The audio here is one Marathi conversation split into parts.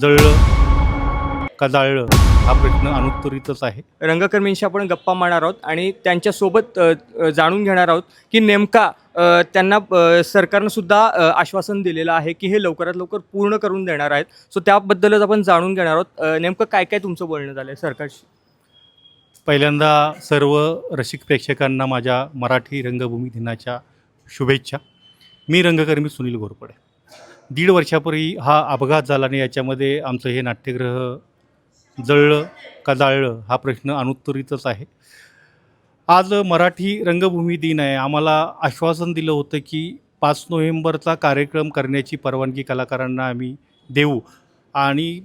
जळलं का जाळलं हा प्रश्न अनुत्तरितच आहे. रंगकर्मींशी आपण गप्पा मारणार आहोत आणि त्यांच्यासोबत अ, अ, जाणून घेणार आहोत की नेमका अ, त्यांना अ, सरकारनं सुद्धा अ, आश्वासन दिलेलं आहे की हे लवकरात लवकर पूर्ण करून देणार आहेत. सो त्याबद्दलच आपण जाणून घेणार आहोत. अ, नेमकं काय काय तुमचं बोलणं झालं आहे सरकारशी? पहिल्यांदा सर्व रसिक प्रेक्षकांना माझ्या मराठी रंगभूमी दिनाच्या शुभेच्छा. मी रंगकर्मी सुनील घोरपडे. दीड वर्षापूर्वी हा अपघात झाला आणि याच्यामध्ये आमचं हे नाट्यगृह जळलं का जाळलं हा प्रश्न अनुत्तरितच आहे. आज मराठी रंगभूमी दिन आहे. आम्हाला आश्वासन दिलं होतं की पाच नोव्हेंबरचा कार्यक्रम करण्याची परवानगी कलाकारांना आम्ही देऊ आणि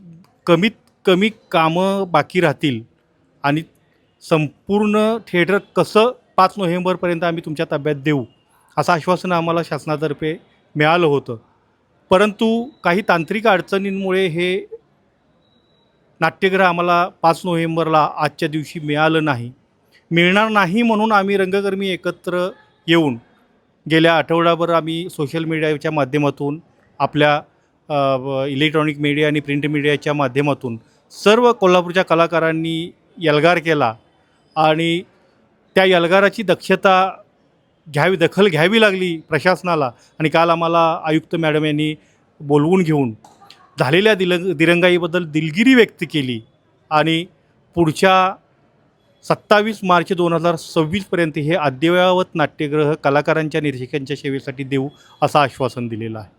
कमीत कमी कामं बाकी राहतील आणि संपूर्ण थिएटर कसं पाच नोव्हेंबरपर्यंत आम्ही तुमच्या ताब्यात देऊ असं आश्वासन आम्हाला शासनातर्फे मिळालं होतं. परंतु काही तांत्रिक अडचणींमुळे हे नाट्यगृह आम्हाला पाच नोव्हेंबरला आजच्या दिवशी मिळालं नाही. मिळणार नाही म्हणून आम्ही रंगकर्मी एकत्र येऊन गेल्या आठवडाभर आम्ही सोशल मीडियाच्या माध्यमातून आपल्या इलेक्ट्रॉनिक मीडिया आणि प्रिंट मीडियाच्या माध्यमातून सर्व कोल्हापूरच्या कलाकारांनी यलगार केला आणि त्या यलगाराची दक्षता घ्यावी दखल घ्यावी लागली प्रशासनाला आणि काल आम्हाला आयुक्त मॅडम यांनी बोलवून घेऊन झालेल्या दिल दिरंगाईबद्दल दिलगिरी व्यक्त केली आणि पुढच्या सत्तावीस मार्च दोन हजार सव्वीसपर्यंत हे अद्ययावत नाट्यगृह कलाकारांच्या निरीक्षकांच्या सेवेसाठी देऊ असं आश्वासन दिलेलं आहे.